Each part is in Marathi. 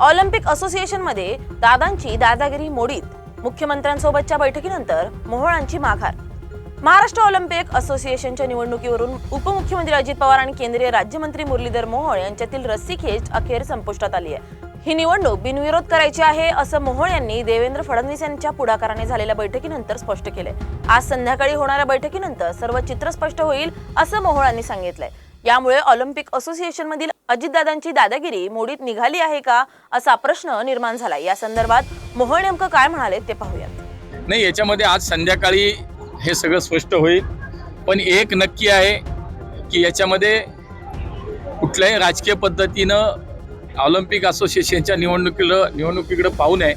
ऑलिम्पिक असोसिएशनमध्ये दादांची दादागिरी मोडीत मुख्यमंत्र्यांसोबतच्या बैठकीनंतर मोहोळांची माघार. महाराष्ट्र ऑलिम्पिक असोसिएशनच्या निवडणुकीवरून उपमुख्यमंत्री अजित पवार आणि केंद्रीय राज्यमंत्री मुरलीधर मोहोळ यांच्यातील रस्सीखेच अखेर संपुष्टात आली आहे. ही निवडणूक बिनविरोध करायची आहे असं मोहोळ यांनी देवेंद्र फडणवीस यांच्या पुढाकाराने झालेल्या बैठकीनंतर स्पष्ट केलंय. आज संध्याकाळी होणाऱ्या बैठकीनंतर सर्व चित्र स्पष्ट होईल असं मोहोळांनी सांगितलंय. यामुळे ऑलिम्पिक असोसिएशनमधील अजितदादांची दादागिरी मोडीत निघाली आहे का असा प्रश्न निर्माण झाला या संदर्भात मोहन नेमकं काय म्हणाले ते पाहूयात. नाही याच्यामध्ये आज संध्याकाळी हे सगळं स्पष्ट होईल. पण एक नक्की आहे की याच्यामध्ये कुठल्याही राजकीय पद्धतीनं ऑलिम्पिक असोसिएशनच्या निवडणुकीला निवडणुकीकडे पाहू नये.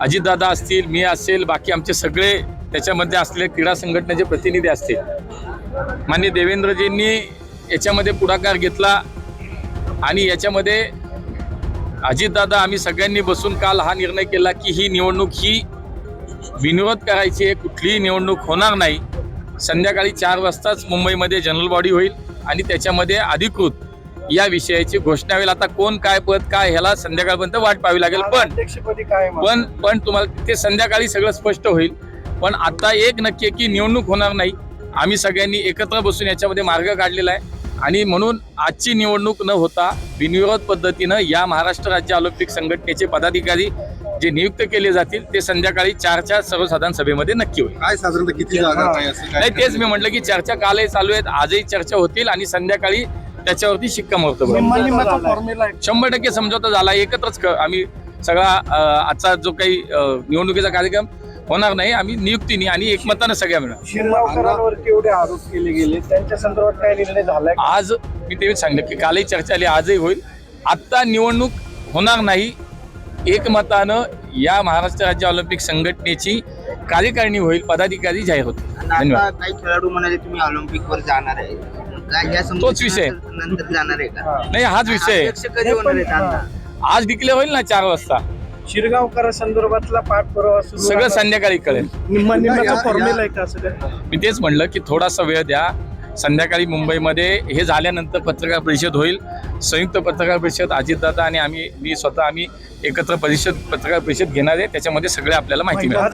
अजितदादा असतील मी असेल बाकी आमचे सगळे त्याच्यामध्ये असलेले क्रीडा संघटनेचे प्रतिनिधी असतील. मान्य देवेंद्रजींनी याच्यामध्ये पुढाकार घेतला. आणि याच्यामध्ये अजितदादा आम्ही सगळ्यांनी बसून काल हा निर्णय केला की ही निवडणूक ही विनोद करायची आहे कुठलीही निवडणूक होणार नाही. संध्याकाळी चार वाजताच मुंबईमध्ये जनरल बॉडी होईल आणि त्याच्यामध्ये अधिकृत या विषयाची घोषणा होईल. आता कोण काय पद काय ह्याला संध्याकाळपर्यंत वाट पाहावी लागेल. पण? पण पण तुम्हाला ते संध्याकाळी सगळं स्पष्ट होईल. पण आता एक नक्की आहे की निवडणूक होणार नाही. आम्ही सगळ्यांनी एकत्र बसून याच्यामध्ये मार्ग काढलेला आहे. आणि म्हणून आजची निवडणूक न होता बिनविरोध पद्धतीनं या महाराष्ट्र राज्य ऑलिम्पिक संघटनेचे पदाधिकारी जे नियुक्त केले जातील ते संध्याकाळी चारच्या सर्वसाधारण सभेमध्ये नक्की होईल काय साधारणतः किती जागा काय असं काय नाही तेच मी म्हटलं की चर्चा कालही चालू आहेत आजही चर्चा होतील आणि संध्याकाळी त्याच्यावरती शिक्कामोर्तब होईल. निम्मा निम्माचा फॉर्म्युला आहे. शंभर टक्के समझोता झाला एकत्रच क- आम्ही सगळा अ, आजचा जो काही अ, निवडणुकीचा कार्यक्रम होणार नाही. आम्ही नियुक्तीने आणि एकमतानं सगळ्या मिळणार शिरगावकरांवरती एवढे आरोप केले गेले त्यांच्या संदर्भात काय निर्णय झालाय? का? आज मी तेच सांगितलं की कालही चर्चा आली आजही होईल. आत्ता निवडणूक होणार नाही. एकमतानं या महाराष्ट्र राज्य ऑलिम्पिक संघटनेची कार्यकारिणी होईल पदाधिकारी जाहीर आता धन्यवाद. काही खेळाडू म्हणाले तुम्ही ऑलिम्पिक वर जाणार आहे. तोच विषय. नंतर जाणार आहे का? नाही हाच विषय आज डिक्लेअर होईल ना चार वाजता. शिरगावकर संदर्भातला पाठपुरावा सुरू सगळं. संध्याकाळी कळेल. निम्मा निम्माचा या- फॉर्म्युला आहे का असं काय मी तेच म्हणलं की थोडासा वेळ द्या. संध्याकाळी मुंबईमध्ये हे झाल्यानंतर पत्रकार परिषद होईल. संयुक्त पत्रकार परिषद अजितदादा आणि आम्ही मी स्वतः आम्ही एकत्र परिषद पत्रकार परिषद घेणार आहे. त्याच्यामध्ये सगळे आपल्याला माहिती मिळेल.